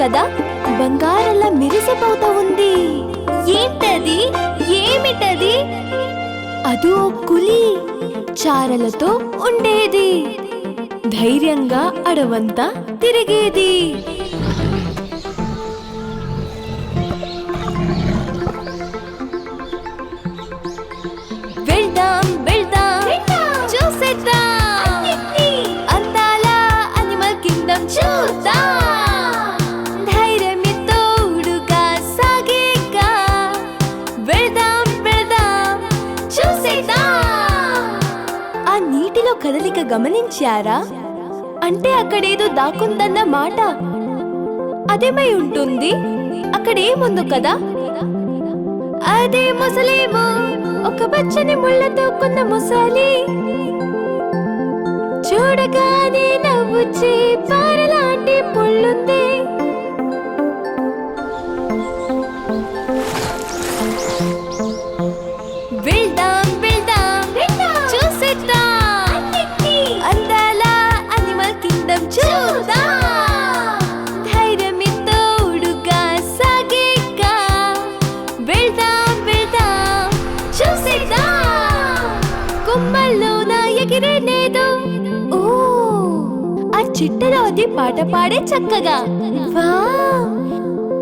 కదా? బంగారంలా మెరిసిపోతా ఉంది ఏంటది? ఏమిటది? అది ఓ కులి చారలతో ఉండేది. ధైర్యంగా అడవంతా తిరిగేది. కదలిక గమనించారా? అంటే అక్కడేదో దాకుందన్న మాట. అదేమై ఉంటుంది? అక్కడేముందో కదా? అదే ముసలేమో ఒక పచ్చని ముళ్ళతో కొన్న ముసలి. చూడగానే నవ్వుచే పారలాంటి పుల్లుంది కుమ్మల్లోన ఎగిరేనేదో ఓ ఆ చిట్టలో పాట పాడే చక్కగా. వా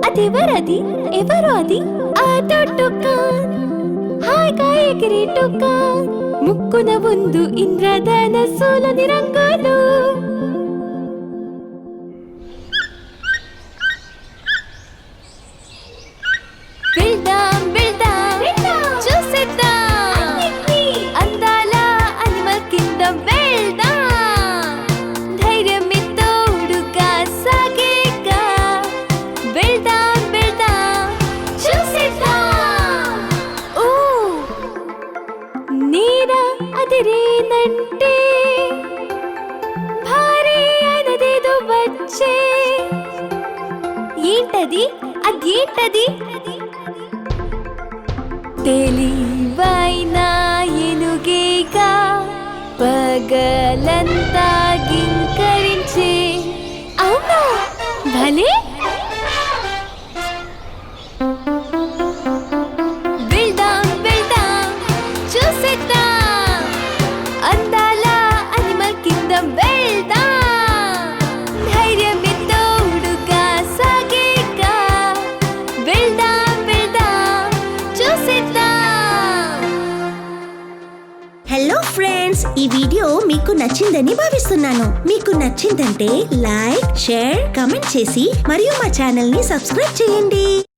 అదెవరది? ఎవరు అది ఆ టుకాన్ హాయిగా ఎగిరే టుకాన్. ముక్కున ముందు ఇంద్రధనస్సులని రంగులు నీడ అదిరేనంటే భారీ అయినదేదో వచ్చే. ఏంటది? అదేంటది? తెలివైన ఎనుగేగా పగలంతా గింకరించే. అవునా? భలే! ఈ వీడియో మీకు నచ్చిందని భావిస్తున్నాను. మీకు నచ్చిందంటే లైక్ షేర్ కమెంట్ చేసి మరియు మా ఛానల్ని సబ్స్క్రైబ్ చేయండి.